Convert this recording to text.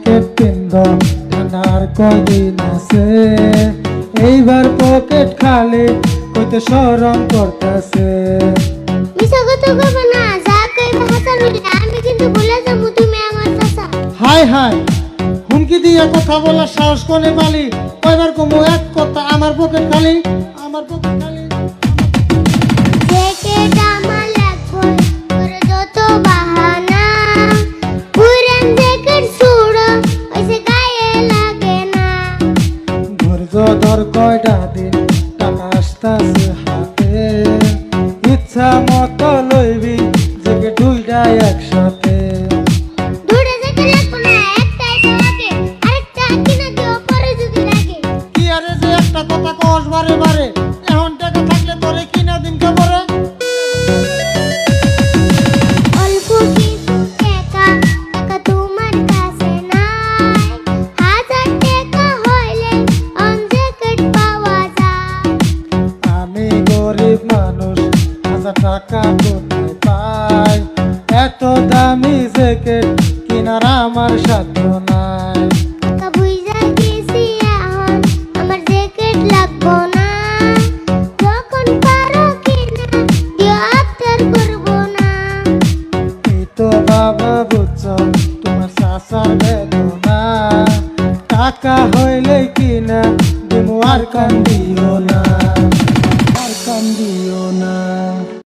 Pocket কিনব ঠান্ডার কদিন আছে। এইবার পকেট খালি কইতে শরম করতেছে। হাই হাই হুমকি দিয়ে কথা বলার সাহস কোনে মালি কয়বার কমু এক কথা আমার পকেট খালি আমার পকেট কয়টা দিন টাকা আসতাছে হাতে? ইচ্ছা মতো লইবি যে দুইটা একসাথে। কি আরে যে একটা কথা কস বারে বারে এখন টাকা থাকলে টাকা কোথায় পাই? এত দামি জ্যাকেট কিনার আমার সাধ্য নাই। টাকা হইলে কিনা দিমু আর কান্দিও না।